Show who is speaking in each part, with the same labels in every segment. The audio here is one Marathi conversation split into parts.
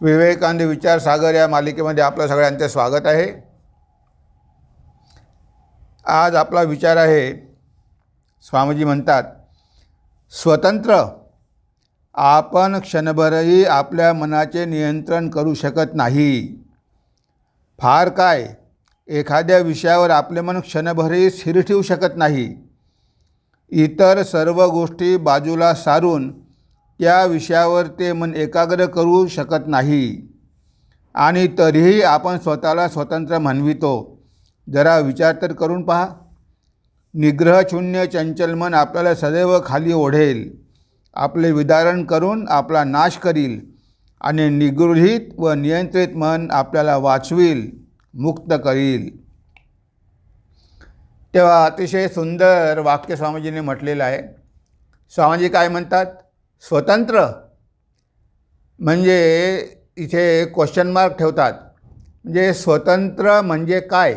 Speaker 1: विवेकानंद विचार सागर या मालिकेमध्ये आपलं सगळ्यांचं स्वागत आहे. आज आपला विचार आहे स्वामीजी म्हणतात स्वतंत्र. आपण क्षणभरही आपल्या मनाचे नियंत्रण करू शकत नाही. फार काय? एखाद्या विषयावर आपले मन क्षणभरही स्थिर ठेवू शकत नाही. इतर सर्व गोष्टी बाजूला सारून त्या विषयावर ते मन एकाग्र करू शकत नाही. आणि तरीही आपण स्वतःला स्वतंत्र म्हणवितो. जरा विचार तर करून पहा. निग्रहशून्य चंचल मन आपल्याला सदैव खाली ओढेल. आपले विदारण करून आपला नाश करील. आणि निगृहित व नियंत्रित मन आपल्याला वाचवील मुक्त करील. तेव्हा अतिशय सुंदर वाक्य स्वामीजींनी म्हटलेलं आहे. स्वामीजी काय म्हणतात? स्वतंत्र म्हणजे इथे क्वेश्चन मार्क ठेवतात. म्हणजे स्वतंत्र म्हणजे काय?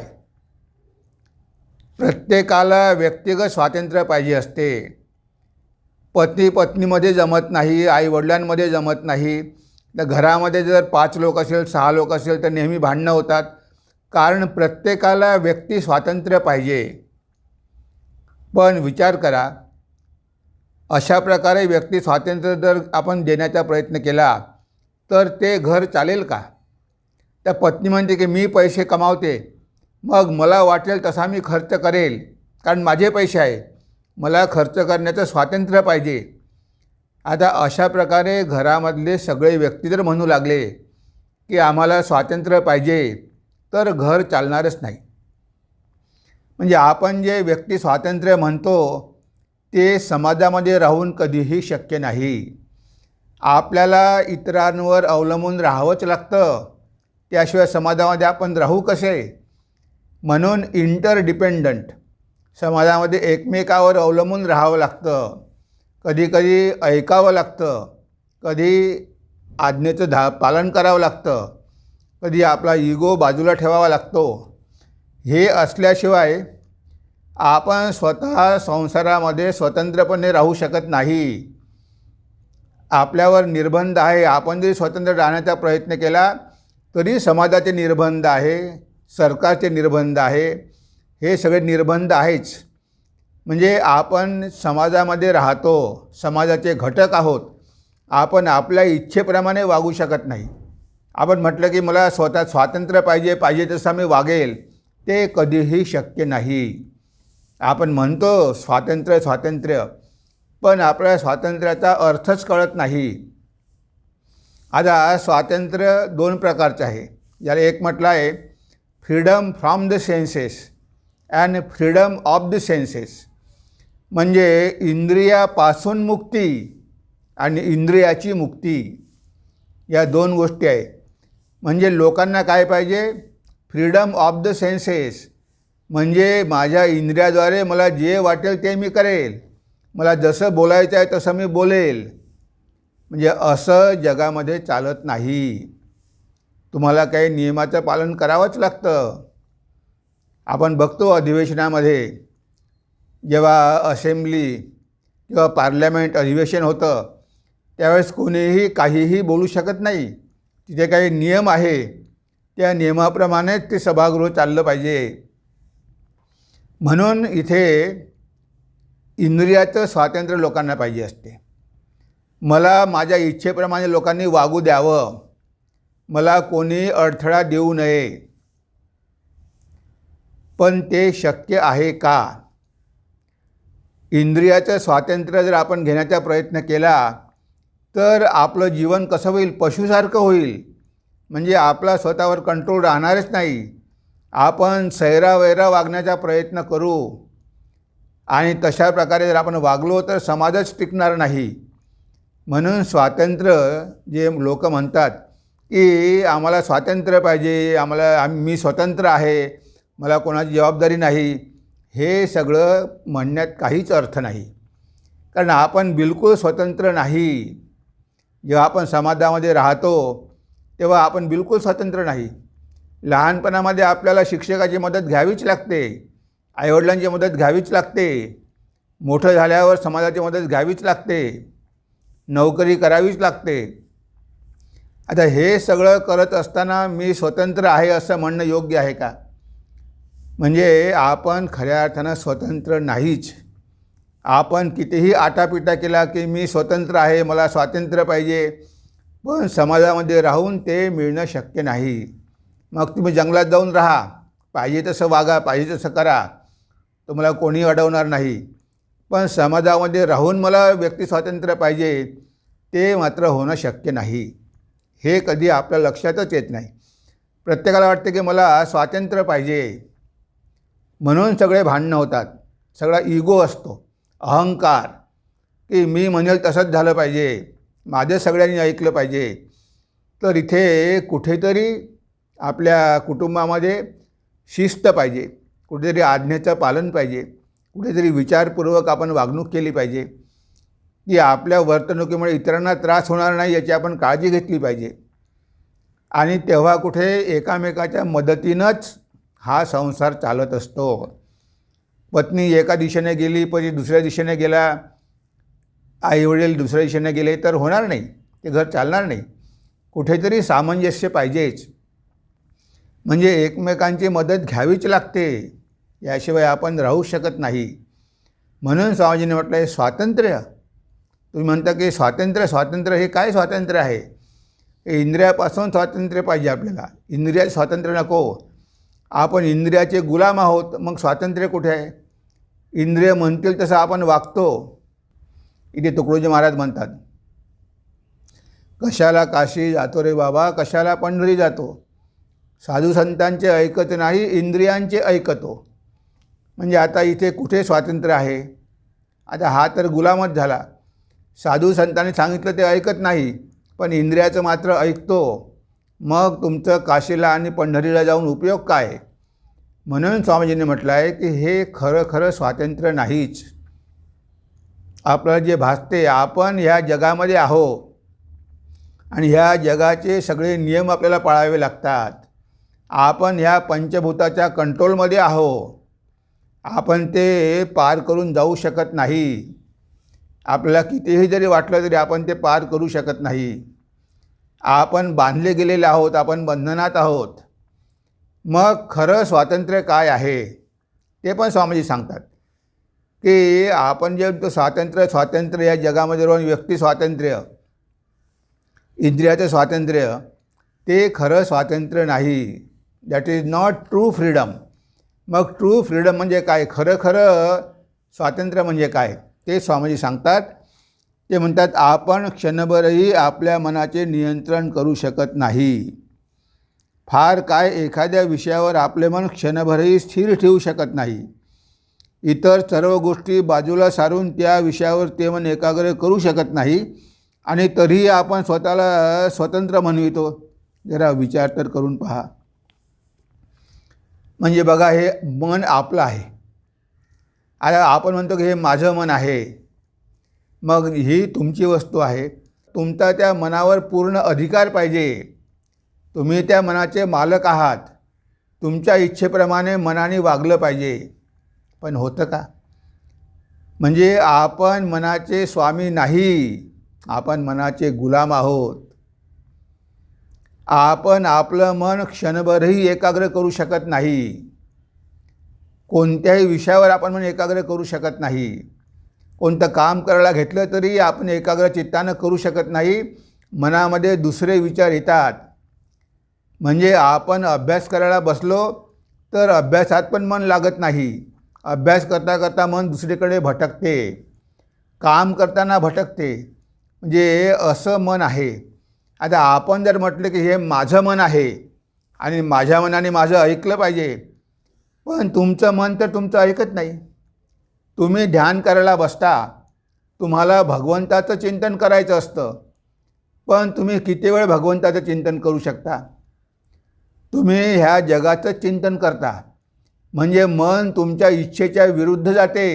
Speaker 1: प्रत्येकाला व्यक्तिगत स्वातंत्र्य पाहिजे असते. पत्नी पत्नीमध्ये जमत नाही आईवडिलांमध्ये जमत नाही. तर घरामध्ये जर पाच लोक असेल सहा लोक असेल तर नेहमी भांडणं होतात. कारण प्रत्येकाला व्यक्ती स्वातंत्र्य पाहिजे. पण विचार करा अशा प्रकारे व्यक्ती स्वातंत्र्य जर आपण देण्याचा प्रयत्न केला तर ते घर चालेल का? त्या पत्नी म्हणते की मी पैसे कमावते. मग मला वाटेल तसा मी खर्च करेल कारण माझे पैसे आहे. मला खर्च करण्याचं स्वातंत्र्य पाहिजे. आता अशा प्रकारे घरामधले सगळे व्यक्ती जर म्हणू लागले की आम्हाला स्वातंत्र्य पाहिजे तर घर चालणारच नाही. म्हणजे आपण जे व्यक्ती स्वातंत्र्य म्हणतो ते समाजामध्ये राहून कधीही शक्य नाही. आपल्याला इतरांवर अवलंबून राहावंच लागतं. त्याशिवाय समाजामध्ये आपण राहू कसे? म्हणून इंटरडिपेंडंट समाजामध्ये एकमेकावर अवलंबून राहावं लागतं. कधीकधी ऐकावं लागतं. कधी आज्ञेचं धा पालन करावं लागतं. कधी आपला इगो बाजूला ठेवावा लागतो. हे असल्याशिवाय आपण स्वतः संसारामध्ये स्वतंत्रपणे राहू शकत नाही. आपल्यावर निर्बंध आहे. आपण जरी स्वतंत्र राहण्याचा प्रयत्न केला तरी समाजाचे निर्बंध आहे सरकारचे निर्बंध आहे. हे सगळे निर्बंध आहेच. म्हणजे आपण समाजामध्ये राहतो समाजाचे घटक आहोत. आपण आपल्या इच्छेप्रमाणे वागू शकत नाही. आपण म्हटलं की मला स्वतः स्वातंत्र्य पाहिजे पाहिजे तसं मी वागेल. ते कधीही शक्य नाही. आपण म्हणतो स्वातंत्र्य स्वातंत्र्य पण आपल्या स्वातंत्र्याचा अर्थच कळत नाही. आता स्वातंत्र्य दोन प्रकारचं आहे. याला एक म्हटलं आहे freedom from the senses and freedom of the senses म्हणजे इंद्रियापासून मुक्ती आणि इंद्रियाची मुक्ती. या दोन गोष्टी आहे म्हणजे लोकांना काय पाहिजे? फ्रीडम ऑफ द सेन्सेस म्हणजे माझ्या इंद्रियाद्वारे मला जे वाटेल ते मी करेल. मला जसं बोलायचं आहे तसं मी बोलेल. म्हणजे असं जगामध्ये चालत नाही. तुम्हाला काही नियमाचं पालन करावंच लागतं. आपण बघतो अधिवेशनामध्ये जेव्हा असेंब्ली किंवा पार्लमेंट अधिवेशन होतं त्यावेळेस कोणीही काहीही बोलू शकत नाही. तिथे काही नियम आहे. त्या नियमाप्रमाणेच ते सभागृह चाललं पाहिजे. म्हणून इथे इंद्रियाचं स्वातंत्र्य लोकांना पाहिजे असते. मला माझ्या इच्छेप्रमाणे लोकांनी वागू द्यावं. मला कोणी अडथळा देऊ नये. पण ते शक्य आहे का? इंद्रियाचं स्वातंत्र्य जर आपण घेण्याचा प्रयत्न केला तर आपलं जीवन कसं होईल? पशुसारखं होईल. म्हणजे आपला स्वतःवर कंट्रोल राहणारच नाही. आपण सैरावैरा वागण्याचा प्रयत्न करू. आणि तशा प्रकारे जर आपण वागलो तर समाजच टिकणार नाही. म्हणून स्वातंत्र्य जे लोक म्हणतात की आम्हाला स्वातंत्र्य पाहिजे आम्हाला आम मी स्वतंत्र आहे मला कोणाची जबाबदारी नाही हे सगळं म्हणण्यात काहीच अर्थ नाही. कारण आपण बिलकुल स्वतंत्र नाही. जेव्हा आपण समाजामध्ये राहतो तेव्हा आपण बिलकुल स्वतंत्र नाही. लहानपणामध्ये आपल्याला शिक्षकाची मदत घ्यावीच लागते आईवडिलांची मदत घ्यावीच लागते मोठं झाल्यावर समाजाची मदत घ्यावीच लागते नोकरी करावीच लागते. आता हे सगळं करत असताना मी स्वतंत्र आहे असं म्हणणं योग्य आहे का? म्हणजे आपण खऱ्या अर्थानं स्वतंत्र नाहीच. आपण कितीही आटापिटा केला की मी स्वतंत्र आहे मला स्वातंत्र्य पाहिजे पण समाजामध्ये राहून ते मिळणं शक्य नाही. मग तुम्ही जंगलात जाऊन राहा. पाहिजे तसं वागा पाहिजे तसं करा. तुम्हाला कोणी अडवणार नाही. पण समाजामध्ये राहून मला व्यक्ती स्वातंत्र्य पाहिजे ते मात्र होणं शक्य नाही. हे कधी आपल्या लक्षातच येत नाही. प्रत्येकाला वाटतं की मला स्वातंत्र्य पाहिजे. म्हणून सगळे भांडणं होतात. सगळा इगो असतो. अहंकार. की मी म्हणेल तसंच झालं पाहिजे. माझं सगळ्यांनी ऐकलं पाहिजे. तर इथे कुठेतरी आपल्या कुटुंबामध्ये शिस्त पाहिजे कुठेतरी आज्ञेचं पालन पाहिजे कुठेतरी विचारपूर्वक आपण वागणूक केली पाहिजे की आपल्या वर्तणुकीमुळे इतरांना त्रास होणार नाही याची आपण काळजी घेतली पाहिजे. आणि तेव्हा कुठे एकामेकाच्या मदतीनंच हा संसार चालत असतो. पत्नी एका दिशेने गेली पती दुसऱ्या दिशेने गेला आईवडील दुसऱ्या दिशेने गेले तर होणार नाही ते घर चालणार नाही. कुठेतरी सामंजस्य पाहिजेच. म्हणजे एकमेकांची मदत घ्यावीच लागते. याशिवाय आपण राहू शकत नाही. म्हणून स्वामीजीने म्हटलं हे स्वातंत्र्य. तुम्ही म्हणता की स्वातंत्र्य स्वातंत्र्य हे काय स्वातंत्र्य आहे? हे इंद्रियापासून स्वातंत्र्य पाहिजे आपल्याला. इंद्रियात स्वातंत्र्य नको. आपण इंद्रियाचे गुलाम आहोत मग स्वातंत्र्य कुठे आहे? इंद्रिय म्हणतील तसं आपण वागतो. इथे तुकडोजी महाराज म्हणतात कशाला काशी जातो रे बाबा? कशाला पंढरी जातो? साधू संतांचे ऐकत नाही इंद्रियांचे ऐकतो. म्हणजे आता इथे कुठे स्वातंत्र्य आहे? आता हा तर गुलामच झाला. साधू संतांनी सांगितलं ते ऐकत नाही पण इंद्रियाचं मात्र ऐकतो. मग तुमचं काशीला आणि पंढरीला जाऊन उपयोग काय? म्हणून स्वामीजींनी म्हटलं आहे की हे खरं खरं स्वातंत्र्य नाहीच. आपलं जे भासते आपण ह्या जगामध्ये आहो. आणि ह्या जगाचे सगळे नियम आपल्याला पाळावे लागतात. आपण ह्या पंचभूताच्या कंट्रोलमध्ये आहो. आपण ते पार करून जाऊ शकत नाही. आपल्याला कितीही जरी वाटलं तरी आपण ते पार करू शकत नाही. आपण बांधले गेलेले आहोत आपण बंधनात आहोत. मग खरं स्वातंत्र्य काय आहे? ते पण स्वामीजी सांगतात. की आपण जे स्वातंत्र्य स्वातंत्र्य या जगामध्ये राहून व्यक्ती स्वातंत्र्य इंद्रियाचं स्वातंत्र्य ते खरं स्वातंत्र्य नाही. That is not true freedom मग ट्रू फ्रीडम म्हणजे काय? खरं खरं स्वातंत्र्य म्हणजे काय? ते स्वामीजी सांगतात. ते म्हणतात आपण क्षणभरही आपल्या मनाचे नियंत्रण करू शकत नाही. फार काय एखाद्या विषयावर आपले मन क्षणभरही स्थिर ठेवू शकत नाही. इतर सर्व गोष्टी बाजूला सारून त्या विषयावर ते मन एकाग्र करू शकत नाही आणि तरीही आपण स्वतःला स्वतंत्र म्हणवितो. जरा विचार तर करून पहा. म्हणजे बघा हे मन आपलं आहे. आता आपण म्हणतो की हे माझं मन आहे. मग ही तुमची वस्तू आहे. तुमचा त्या मनावर पूर्ण अधिकार पाहिजे. तुम्ही त्या मनाचे मालक आहात. तुमच्या इच्छेप्रमाणे मनाने वागलं पाहिजे. पण होतं का? म्हणजे आपण मनाचे स्वामी नाही. आपण मनाचे गुलाम आहोत. आपण आपलं मन क्षणभरही एकाग्र करू शकत नाही. कोणत्याही विषयावर आपण मन एकाग्र करू शकत नाही. कोणतं काम करायला घेतलं तरी आपण एकाग्र चित्तानं करू शकत नाही. मनामध्ये दुसरे विचार येतात. म्हणजे आपण अभ्यास करायला बसलो तर अभ्यासात पण मन लागत नाही. अभ्यास करता करता मन दुसरीकडे भटकते. काम करताना भटकते. म्हणजे असं मन आहे. आता आपण जर म्हटलं की हे माझं मन आहे आणि माझ्या मनाने माझं ऐकलं पाहिजे पण तुमचं मन तर तुमचं ऐकत नाही. तुम्ही ध्यान करायला बसता तुम्हाला भगवंताचं चिंतन करायचं असतं पण तुम्ही किती वेळ भगवंताचं चिंतन करू शकता? तुम्ही ह्या जगाचं चिंतन करता म्हणजे मन तुमच्या इच्छेच्या विरुद्ध जाते.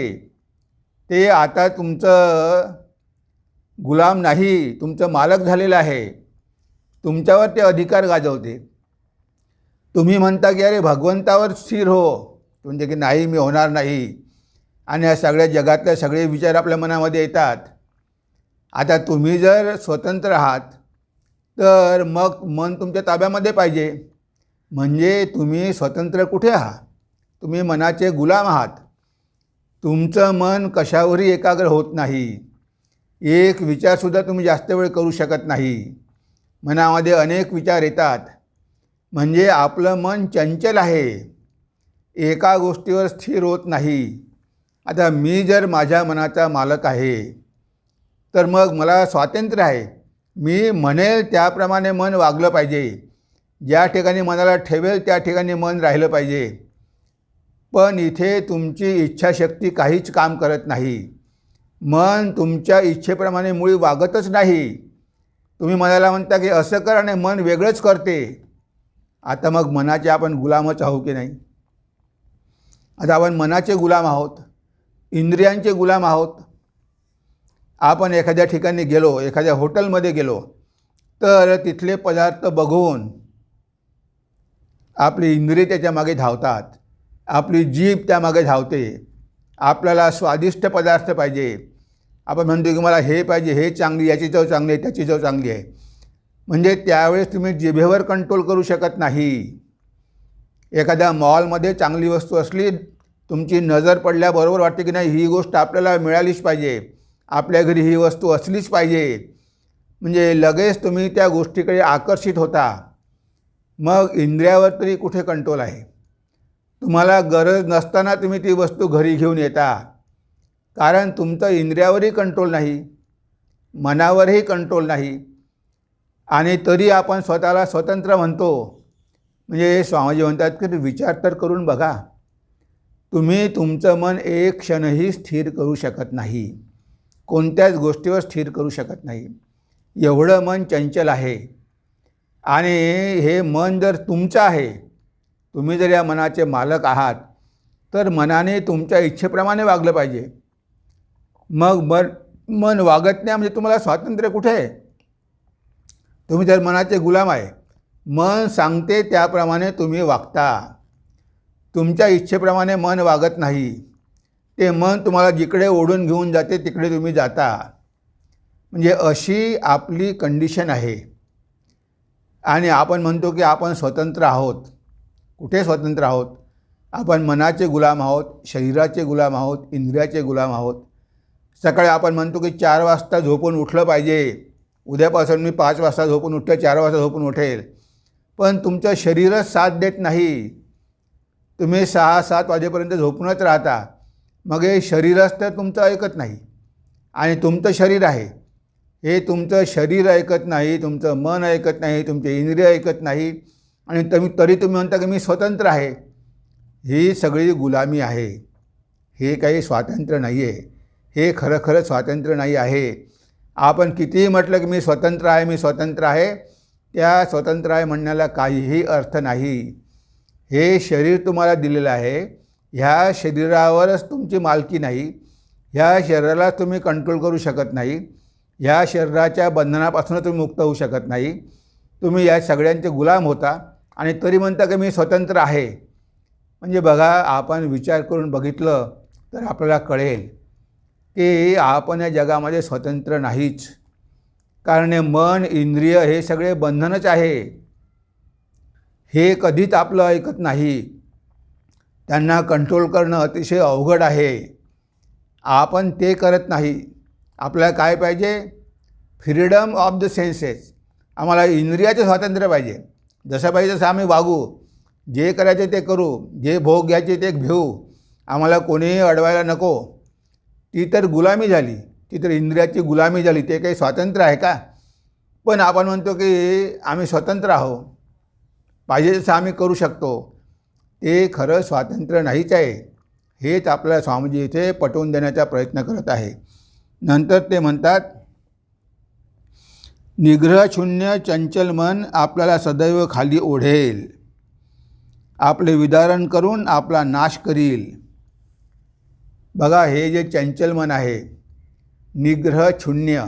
Speaker 1: ते आता तुमचं गुलाम नाही तुमचं मालक झालेलं आहे. तुमच्यावर ते अधिकार गाजवते. तुम्ही म्हणता की अरे भगवंतावर स्थिर हो. म्हणजे की नाही मी होणार नाही. आणि या सगळ्या जगातले सगळे विचार आपल्या मनामध्ये येतात. आता तुम्ही जर स्वतंत्र आहात तर मग मन तुमच्या ताब्यामध्ये पाहिजे. म्हणजे तुम्ही स्वतंत्र कुठे आहात? तुम्ही मनाचे गुलाम आहात. तुमचं मन कशावरही एकाग्र होत नाही. एक विचारसुद्धा तुम्ही जास्त वेळ करू शकत नाही. मनामध्ये अनेक विचार येतात. म्हणजे आपलं मन चंचल आहे. एका गोष्टीवर स्थिर होत नाही. आता मी जर माझ्या मनाचा मालक आहे तर मग मला स्वातंत्र्य आहे. मी म्हणेल त्याप्रमाणे मन वागलं पाहिजे. ज्या ठिकाणी मनाला ठेवेल त्या ठिकाणी मन राहिलं पाहिजे. पण इथे तुमची इच्छाशक्ती काहीच काम करत नाही. मन तुमच्या इच्छेप्रमाणे मुळी वागतच नाही. तुम्ही मनाला म्हणता की असं कर आणि मन वेगळंच करते. आता मग मनाचे आपण गुलामच आहो की नाही? आता आपण मनाचे गुलाम आहोत इंद्रियांचे गुलाम आहोत. आपण एखाद्या ठिकाणी गेलो एखाद्या हॉटेलमध्ये गेलो तर तिथले पदार्थ बघून आपली इंद्रिय त्याच्यामागे धावतात आपली जीभ त्यामागे धावते. आपल्याला स्वादिष्ट पदार्थ पाहिजे आपण म्हणतो की मला हे पाहिजे हे चांगली याची चव चांगली आहे त्याची चव चांगली आहे. म्हणजे त्यावेळेस तुम्ही जिभेवर कंट्रोल करू शकत नाही. एखाद्या मॉलमध्ये चांगली वस्तू असली तुमची नजर पडल्याबरोबर वाटते की नाही ही गोष्ट आपल्याला मिळालीच पाहिजे. आपल्या घरी ही वस्तू असलीच पाहिजे. म्हणजे लगेच तुम्ही त्या गोष्टीकडे आकर्षित होता. मग इंद्रियावर तरी कुठे कंट्रोल आहे? तुम्हाला गरज नसताना तुम्ही ती वस्तू घरी घेऊन येता. कारण तुमचं इंद्रियावरही कंट्रोल नाही मनावरही कंट्रोल नाही. आणि तरी आपण स्वतःला स्वतंत्र म्हणतो. म्हणजे स्वामीजी म्हणतात की विचार तर करून बघा. तुम्ही तुमचं मन एक क्षणही स्थिर करू शकत नाही. कोणत्याच गोष्टीवर स्थिर करू शकत नाही. एवढं मन चंचल आहे. आणि हे मन जर तुमचं आहे तुम्ही जर या मनाचे मालक आहात तर मनाने तुमच्या इच्छेप्रमाणे वागलं पाहिजे. मग मन मन वागत नाही म्हणजे तुम्हाला स्वातंत्र्य कुठे आहे? तुम्ही जर मनाचे गुलाम आहे मन सांगते त्याप्रमाणे तुम्ही वागता. तुमच्या इच्छेप्रमाणे मन वागत नाही ते मन तुम्हाला जिकडे ओढून घेऊन जाते तिकडे तुम्ही जाता. म्हणजे अशी आपली कंडिशन आहे. आणि आपण म्हणतो की आपण स्वतंत्र आहोत. कुठे स्वतंत्र आहोत? आपण मनाचे गुलाम आहोत शरीराचे गुलाम आहोत इंद्रियाचे गुलाम आहोत. सकाळी आपण म्हणतो की चार वाजता झोपून उठलं पाहिजे. उद्यापासून मी पाच वाजता झोपून उठते चार वाजता झोपून उठेल. पण तुमचं शरीरच साथ देत नाही. तुम्ही सहा सात वाजेपर्यंत झोपूनच राहता. मग हे शरीरच तर तुमचं ऐकत नाही. आणि तुमचं शरीर आहे. हे तुमचं शरीर ऐकत नाही तुमचं मन ऐकत नाही तुमचे इंद्रिय ऐकत नाही. आणि तुम्ही तरी तुम्ही म्हणता की मी स्वतंत्र आहे. ही सगळी गुलामी आहे. हे काही स्वातंत्र्य नाही आहे हे खरं खरं स्वातंत्र्य नाही आहे. आपण कितीही म्हटलं की मी स्वतंत्र आहे मी स्वतंत्र आहे. त्या स्वतंत्र आहे म्हणण्याला काहीही अर्थ नाही. हे शरीर तुम्हाला दिलेलं आहे. ह्या शरीरावरच तुमची मालकी नाही. ह्या शरीरालाच तुम्ही कंट्रोल करू शकत नाही. ह्या शरीराच्या बंधनापासून तुम्ही मुक्त होऊ शकत नाही. तुम्ही या सगळ्यांचे गुलाम होता आणि तरी म्हणता की मी स्वतंत्र आहे. म्हणजे बघा आपण विचार करून बघितलं तर आपल्याला कळेल. की आपण या जगामध्ये स्वतंत्र नाहीच. कारण हे मन इंद्रिय हे सगळे बंधनच आहे. हे कधीच आपलं ऐकत नाही. त्यांना कंट्रोल करणं अतिशय अवघड आहे. आपण ते करत नाही. आपल्याला काय पाहिजे? फ्रीडम ऑफ द सेन्सेस आम्हाला इंद्रियाचं स्वातंत्र्य पाहिजे. जसं पाहिजे तसं आम्ही वागू. जे करायचे ते करू. जे भोग घ्यायचे ते घेऊ. आम्हाला कोणीही अडवायला नको. ती तर गुलामी झाली. ती तर इंद्रियाची गुलामी झाली. ते काही स्वातंत्र्य आहे का? पण आपण म्हणतो की आम्ही स्वतंत्र आहो पाहिजे तसं आम्ही करू शकतो. ते खरं स्वातंत्र्य नाहीच आहे. हेच आपल्या स्वामीजी इथे पटवून देण्याचा प्रयत्न करत आहे. नंतर ते म्हणतात निग्रहशून्य चंचल मन आपल्याला सदैव खाली ओढेल. आपले विदारण करून आपला नाश करील. बघा हे जे चंचल मन आहे निग्रह शून्य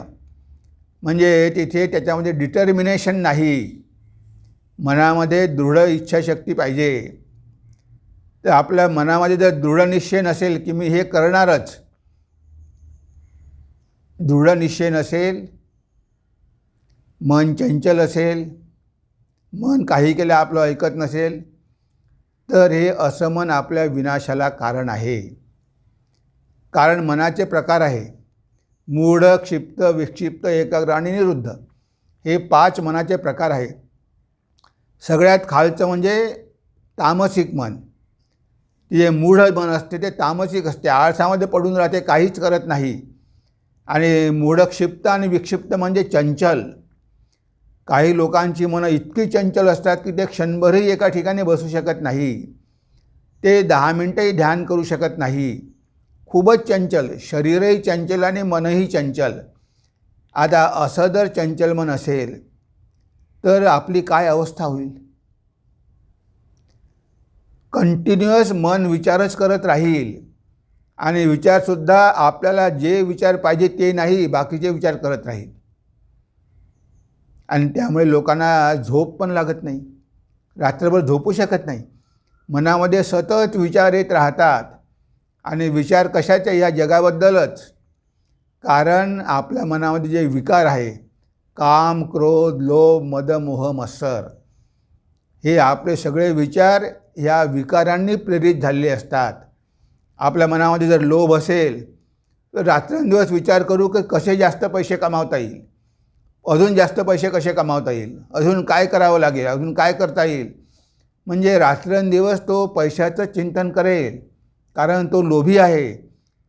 Speaker 1: म्हणजे तिथे त्याच्यामध्ये डिटर्मिनेशन नाही. मनामध्ये दृढ इच्छाशक्ती पाहिजे. तर आपल्या मनामध्ये जर दृढनिश्चय नसेल की मी हे करणारच दृढ निश्चय नसेल मन चंचल असेल मन काही केलं आपलं ऐकत नसेल तर हे असमन आपल्या विनाशाला कारण आहे. कारण मनाचे प्रकार आहे. मूढ क्षिप्त विक्षिप्त एकाग्र आणि निरुद्ध हे पाच मनाचे प्रकार आहे सगळ्यात खालचं म्हणजे तामसिक मन. जे मूढ मन असते ते तामसिक असते. आळसामध्ये पडून राहते काहीच करत नाही. आणि मूढक्षिप्त आणि विक्षिप्त म्हणजे चंचल. काही लोकांची मनं इतकी चंचल असतात की ते क्षणभरही एका ठिकाणी बसू शकत नाही. ते दहा मिनटंही ध्यान करू शकत नाही. खूपच चंचल शरीरही चंचल आणि मनही चंचल. आता असं जर चंचल मन असेल तर आपली काय अवस्था होईल? कंटिन्युअस मन विचारच करत राहील. आणि विचारसुद्धा आपल्याला जे विचार पाहिजे ते नाही बाकीचे विचार करत राहील. आणि त्यामुळे लोकांना झोप पण लागत नाही. रात्रभर झोपू शकत नाही. मनामध्ये सतत विचार येत राहतात. आणि विचार कशाच्या या जगाबद्दलच? कारण आपल्या मनामध्ये जे विकार आहे काम क्रोध लोभ मद मोह मत्सर हे आपले सगळे विचार ह्या विकारांनी प्रेरित झालेले असतात. आपल्या मनामध्ये जर लोभ असेल तर रात्रंदिवस विचार करू की कसे जास्त पैसे कमावता येईल? अजून जास्त पैसे कसे कमावता येईल? अजून काय करावं लागेल? अजून काय करता येईल? म्हणजे रात्रंदिवस तो पैशाचं चिंतन करेल. कारण तो लोभी आहे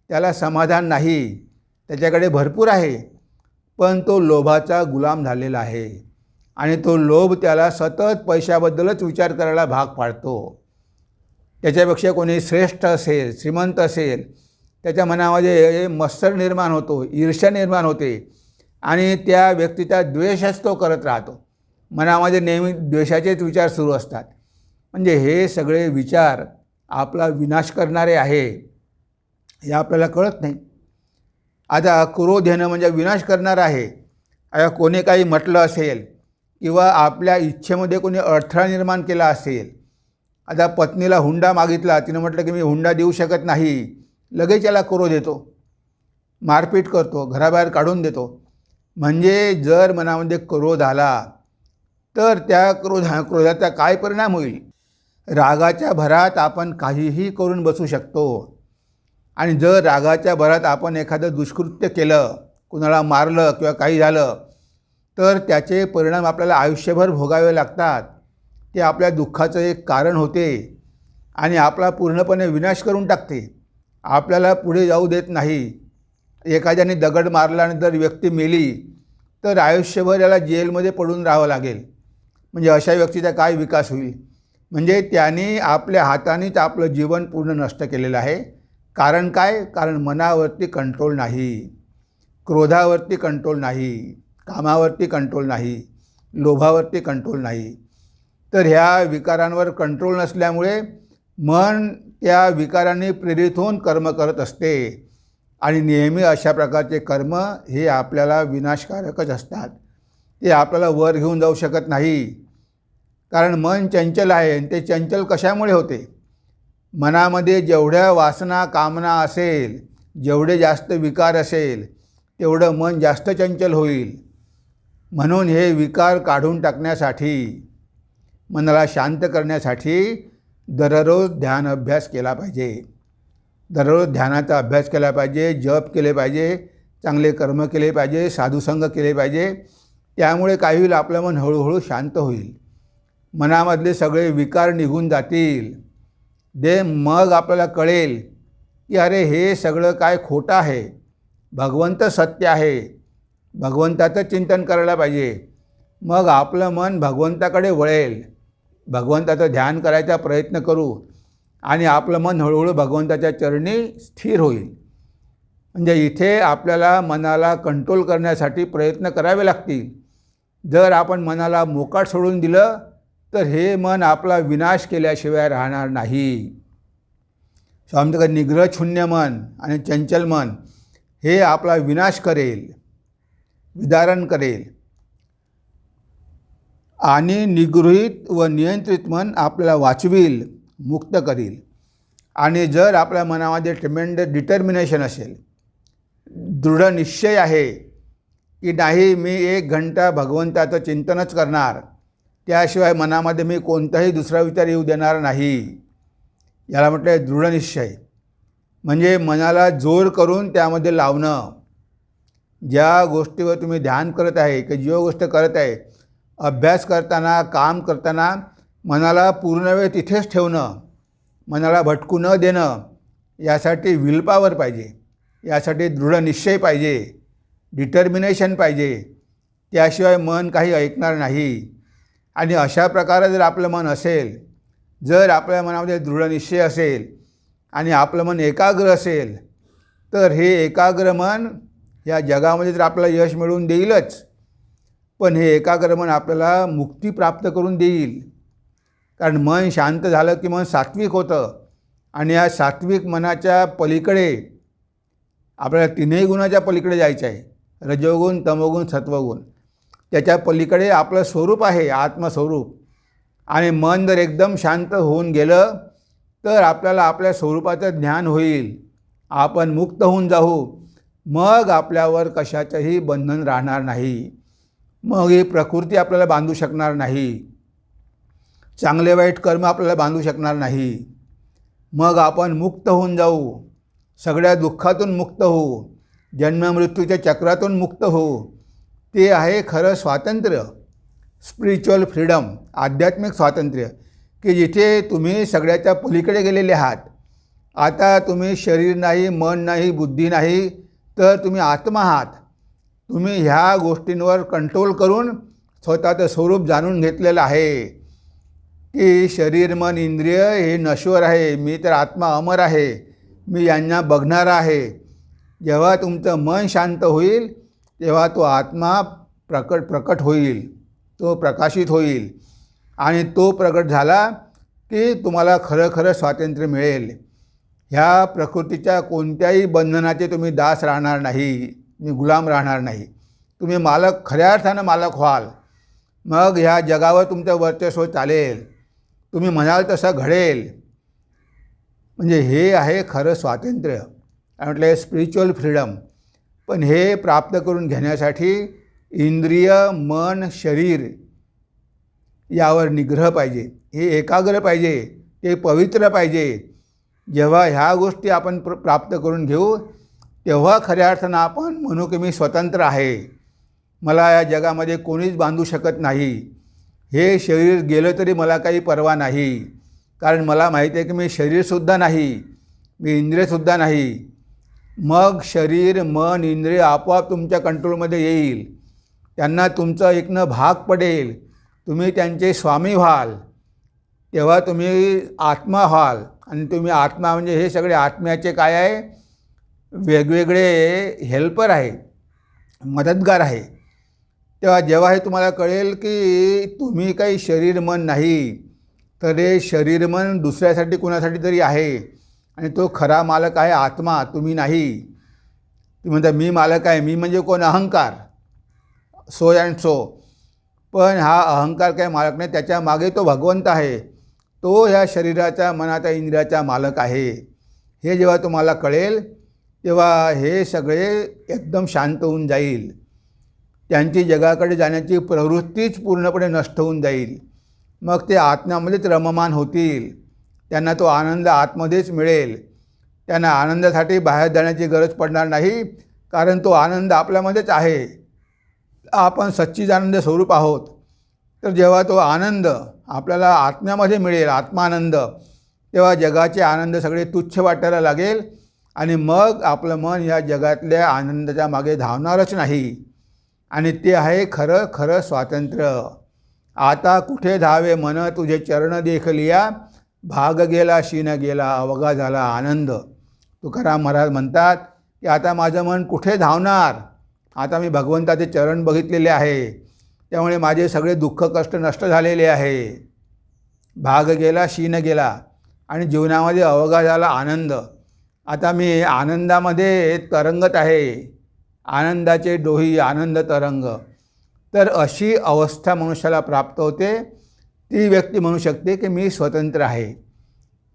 Speaker 1: त्याला समाधान नाही त्याच्याकडे भरपूर आहे पण तो लोभाचा गुलाम झालेला आहे आणि तो लोभ त्याला सतत पैशाबद्दलच विचार करायला भाग पाडतो. त्याच्यापेक्षा कोणी श्रेष्ठ असेल श्रीमंत असेल त्याच्या मनामध्ये मत्सर निर्माण होतो ईर्ष्या निर्माण होते आणि त्या व्यक्तीचा द्वेषच तो करत राहतो. मनामध्ये नेहमी द्वेषाचेच विचार सुरू असतात. म्हणजे हे सगळे विचार आपला विनाश करणारे आहे हे आपल्याला कळत नाही. आता क्रोध येणं म्हणजे विनाश करणार आहे आता कोणी काही म्हटलं असेल किंवा आपल्या इच्छेमध्ये कोणी अडथळा निर्माण केला असेल आता पत्नीला हुंडा मागितला तिनं म्हटलं की मी हुंडा देऊ शकत नाही लगेच याला क्रोध येतो. मारपीट करतो घराबाहेर काढून देतो. म्हणजे जर मनामध्ये क्रोध आला तर त्या क्रोधा क्रोधाचा काय परिणाम होईल? रागाच्या भरात आपण काहीही करून बसू शकतो. आणि जर रागाच्या भरात आपण एखादं दुष्कृत्य केलं कुणाला मारलं किंवा काही झालं तर त्याचे परिणाम आपल्याला आयुष्यभर भोगावे लागतात. ते आपल्या दुःखाचं एक कारण होते आणि आपला पूर्णपणे विनाश करून टाकते. आपल्याला पुढे जाऊ देत नाही. एखाद्याने दगड मारल्यानंतर व्यक्ती मेली तर आयुष्यभर याला जेलमध्ये पडून राहावं लागेल. म्हणजे अशा व्यक्तीचा काय विकास होईल? म्हणजे त्याने आपल्या हातानेच आपलं जीवन पूर्ण नष्ट केलेलं आहे. कारण काय? कारण मनावरती कंट्रोल नाही. क्रोधावरती कंट्रोल नाही. कामावरती कंट्रोल नाही. लोभावरती कंट्रोल नाही. तर ह्या विकारांवर कंट्रोल नसल्यामुळे मन त्या विकारांनी प्रेरित होऊन कर्म करत असते. आणि नेहमी अशा प्रकारचे कर्म हे आपल्याला विनाशकारकच असतात. ते आपल्याला वर घेऊन जाऊ शकत नाही. कारण मन चंचल आहे आणि ते चंचल कशामुळे होते? मनामध्ये जेवढ्या वासना कामना असेल जेवढे जास्त विकार असेल तेवढं मन जास्त चंचल होईल. म्हणून हे विकार काढून टाकण्यासाठी मनाला शांत करण्यासाठी दररोज ध्यान अभ्यास केला पाहिजे. दररोज ध्यानाचा अभ्यास केला पाहिजे जप केले पाहिजे चांगले कर्म केले पाहिजे साधुसंग केले पाहिजे. त्यामुळे काही होईल आपलं मन हळूहळू शांत होईल. मनामधले सगळे विकार निघून जातील. दे मग आपल्याला कळेल की अरे हे सगळं काय खोटं आहे. भगवंत सत्य आहे. भगवंताचं चिंतन करायला पाहिजे. मग आपलं मन भगवंताकडे वळेल. भगवंताचं ध्यान करायचा प्रयत्न करू आणि आपलं मन हळूहळू भगवंताच्या चरणी स्थिर होईल. म्हणजे इथे आपल्याला मनाला कंट्रोल करण्यासाठी प्रयत्न करावे लागतील. जर आपण मनाला मोकाट सोडून दिलं तर हे मन आपला विनाश केल्याशिवाय राहणार नाही. स्वामी निग्रह शून्य मन आणि चंचल मन हे आपला विनाश करेल विदारण करेल. आणि निगृहीत व नियंत्रित मन आपल्याला वाचवील मुक्त करील. आणि जर आपल्या मनामध्ये ट्रिमेंड डिटर्मिनेशन असेल दृढ निश्चय आहे की नाही मी एक घंटा भगवंताचं चिंतनच करणार त्याशिवाय मनामध्ये मी कोणताही दुसरा विचार येऊ देणार नाही. याला म्हटलं आहे दृढनिश्चय. म्हणजे मनाला जोर करून त्यामध्ये लावणं. ज्या गोष्टीवर तुम्ही ध्यान करत आहे की जी गोष्ट करत आहे अभ्यास करताना काम करताना मनाला पूर्ण वेळ तिथेच ठेवणं मनाला भटकू न देणं यासाठी विलपावर पाहिजे. यासाठी दृढ निश्चय पाहिजे. डिटर्मिनेशन पाहिजे. त्याशिवाय मन काही ऐकणार नाही. आणि अशा प्रकारे जर आपलं मन असेल जर आपल्या मनामध्ये दृढ निश्चय असेल आणि आपलं मन एकाग्र असेल तर हे एकाग्र मन या जगामध्ये तर आपल्याला यश मिळवून देईलच पण हे एकाग्र मन आपल्याला मुक्ती प्राप्त करून देईल. कारण मन शांत झालं की मन सात्विक होतं आणि या सात्विक मनाच्या पलीकडे आपल्याला तीनही गुणाच्या पलीकडे जायचं आहे. रजोगुण तमोगुण सत्वगुण. त्याच्या पलीकडे आपलं स्वरूप आहे आत्मस्वरूप. आणि मन जर एकदम शांत होऊन गेलं तर आपल्याला आपल्या स्वरूपाचं ज्ञान होईल. आपण मुक्त होऊन जाऊ. मग आपल्यावर कशाचंही बंधन राहणार नाही. मग ही प्रकृती आपल्याला बांधू शकणार नाही. चांगले वाईट कर्म आपल्याला बांधू शकणार नाही. मग आपण मुक्त होऊन जाऊ. सगळ्या दुःखातून मुक्त होऊ. जन्ममृत्यूच्या चक्रातून मुक्त होऊ. ते आहे खरं स्वातंत्र्य स्पिरिच्युअल फ्रीडम आध्यात्मिक स्वातंत्र्य की जिथे तुम्ही सगळ्याच्या पलीकडे गेलेले आहात. आता तुम्ही शरीर नाही मन नाही बुद्धी नाही तर तुम्ही आत्मा आहात. तुम्ही ह्या गोष्टींवर कंट्रोल करून स्वतःचं स्वरूप जाणून घेतलेलं आहे. की शरीर मन इंद्रिय हे नश्वर आहे. मी तर आत्मा अमर आहे. मी यांना बघणारा आहे. जेव्हा तुमचं मन शांत होईल तेव्हा तो आत्मा प्रकट प्रकट होईल. तो प्रकाशित होईल. आणि तो प्रकट झाला की तुम्हाला खरं खरं स्वातंत्र्य मिळेल. ह्या प्रकृतीच्या कोणत्याही बंधनाचे तुम्ही दास राहणार नाही. मी गुलाम राहणार नाही. तुम्ही मालक खऱ्या अर्थानं मालक व्हाल. मग ह्या जगावर तुमचं वर्चस्व चालेल. तुम्ही म्हणाल तसं घडेल. म्हणजे हे आहे खरं स्वातंत्र्य. म्हटलं स्पिरिच्युअल फ्रीडम पण हे प्राप्त करून घेण्यासाठी इंद्रिय मन शरीर यावर निग्रह पाहिजे. हे एकाग्र पाहिजे ते पवित्र पाहिजे. जेव्हा ह्या गोष्टी आपण प्र प्राप्त करून घेऊ तेव्हा खऱ्या अर्थानं आपण म्हणू की मी स्वतंत्र आहे. मला या जगामध्ये कोणीच बांधू शकत नाही. हे शरीर गेलं तरी मला काही पर्वा नाही. कारण मला माहिती आहे की मी शरीरसुद्धा नाही मी इंद्रियसुद्धा नाही. मग शरीर मन इंद्रिय आपोआप तुमच्या कंट्रोलमध्ये येईल. त्यांना तुमचं एकनं भाग पडेल. तुम्ही त्यांचे स्वामी व्हाल. तेव्हा तुम्ही आत्मा व्हाल. आणि तुम्ही आत्मा म्हणजे हे सगळे आत्म्याचे काय आहे? वेगवेगळे हेल्पर आहे मदतगार आहे तेव्हा जेव्हा हे तुम्हाला कळेल की तुम्ही काही शरीर मन नाही तर हे शरीर मन दुसऱ्यासाठी कुणासाठी तरी आहे. आणि तो खरा मालक आहे आत्मा तुम्ही नाही. तुम्ही म्हणता मी मालक आहे मी म्हणजे कोण? अहंकार. सो अँड सो पण हा अहंकार काय मालक नाही त्याच्यामागे तो भगवंत आहे. तो ह्या शरीराच्या मनाच्या इंद्रियाचा मालक आहे. हे जेव्हा तुम्हाला कळेल तेव्हा हे सगळे एकदम शांत होऊन जाईल. त्यांची जगाकडे जाण्याची प्रवृत्तीच पूर्णपणे नष्ट होऊन जाईल. मग ते आत्म्यामध्येच रममान होतील. त्यांना तो आनंद आतमध्येच मिळेल. त्यांना आनंदासाठी बाहेर जाण्याची गरज पडणार नाही कारण तो आनंद आपल्यामध्येच आहे. आपण सच्चिदानंद स्वरूप आहोत. तर जेव्हा तो आनंद आपल्याला आत्म्यामध्ये मिळेल आत्मानंद तेव्हा जगाचे आनंद सगळे तुच्छ वाटायला लागेल आणि मग आपलं मन या जगातल्या आनंदाच्या मागे धावणारच नाही. आणि ते आहे खरं खरं स्वातंत्र्य. आता कुठे धावे मन तुझे चरण देखलिया? भाग गेला शीन गेला अवघा झाला आनंद. तुकाराम महाराज म्हणतात की आता माझं मन कुठे धावणार? आता मी भगवंताचे चरण बघितलेले आहे. त्यामुळे माझे सगळे दुःख कष्ट नष्ट झालेले आहे. भाग गेला शीन गेला आणि जीवनामध्ये अवघा झाला आनंद. आता मी आनंदामध्ये तरंगत आहे. आनंदाचे डोही आनंद तरंग. तर अशी अवस्था मनुष्याला प्राप्त होते. ती व्यक्ती म्हणू शकते की मी स्वतंत्र आहे.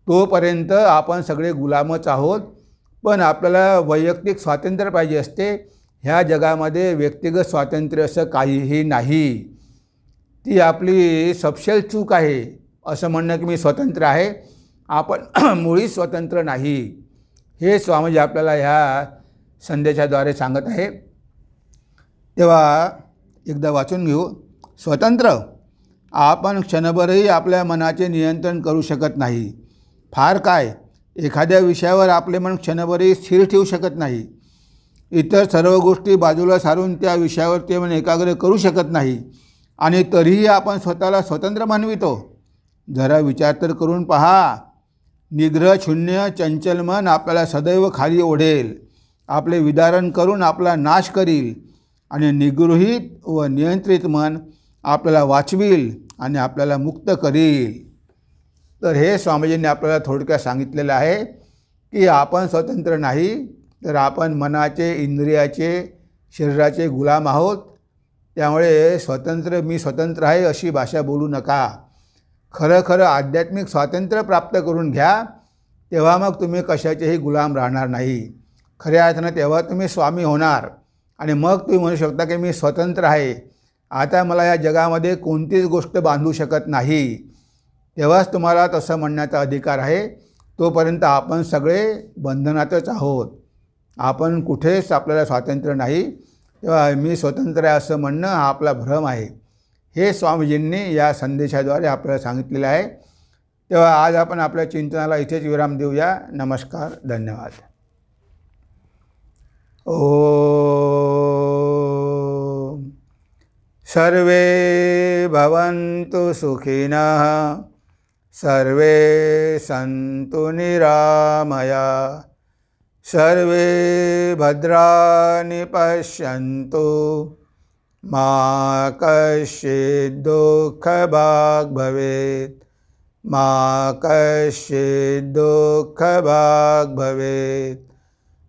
Speaker 1: तोपर्यंत आपण सगळे गुलामच आहोत. पण आपल्याला वैयक्तिक स्वातंत्र्य पाहिजे असते. ह्या जगामध्ये व्यक्तिगत स्वातंत्र्य असं काहीही नाही. ती आपली सपशेल चूक आहे असं म्हणणं की मी स्वतंत्र आहे. आपण मुळीच स्वतंत्र नाही. हे स्वामीजी आपल्याला ह्या संदेशाद्वारे सांगत आहे. तेव्हा एकदा वाचून घेऊ. स्वतंत्र आपण क्षणभरही आपल्या मनाचे नियंत्रण करू शकत नाही. फार काय? एखाद्या विषयावर आपले मन क्षणभरही स्थिर ठेवू शकत नाही. इतर सर्व गोष्टी बाजूला सारून त्या विषयावर ते मन एकाग्र करू शकत नाही आणि तरीही आपण स्वतःला स्वतंत्र मानवितो. जरा विचार तर करून पहा. निग्रह शून्य चंचल मन आपल्याला सदैव खाली ओढेल. आपले विदारण करून आपला नाश करील आणि निगृहीत व नियंत्रित मन आपल्याला वाचवील. आणि आपल्याला मुक्त करील. तर हे स्वामीजींनी आपल्याला थोडक्यात सांगितलेलं आहे की आपण स्वतंत्र नाही तर आपण मनाचे इंद्रियाचे शरीराचे गुलाम आहोत. त्यामुळे स्वतंत्र मी स्वतंत्र आहे अशी भाषा बोलू नका. खरं खरं आध्यात्मिक स्वातंत्र्य प्राप्त करून घ्या तेव्हा मग तुम्ही कशाचेही गुलाम राहणार नाही. खऱ्या अर्थानं तेव्हा तुम्ही स्वामी होणार. आणि मग तुम्ही म्हणू शकता की मी स्वतंत्र आहे. आता मला या जगामध्ये कोणतीच गोष्ट बांधू शकत नाही. तेव्हाच तुम्हाला तसं म्हणण्याचा अधिकार आहे. तोपर्यंत आपण सगळे बंधनातच आहोत. आपण कुठेच आपल्याला स्वातंत्र्य नाही. तेव्हा मी स्वतंत्र आहे असं म्हणणं हा आपला भ्रम आहे. हे स्वामीजींनी या संदेशाद्वारे आपल्याला सांगितलेलं आहे. तेव्हा आज आपण आपल्या चिंतनाला इथेच विराम देऊया. नमस्कार धन्यवाद. ओ सर्वे भवन्तु सुखिनः सर्वे सन्तु निरामया सर्वे भद्राणि पश्यन्तु। मा कश्चिद्दुःखभाग् भवेत् मा कश्चिद्दुःखभाग् भवेत्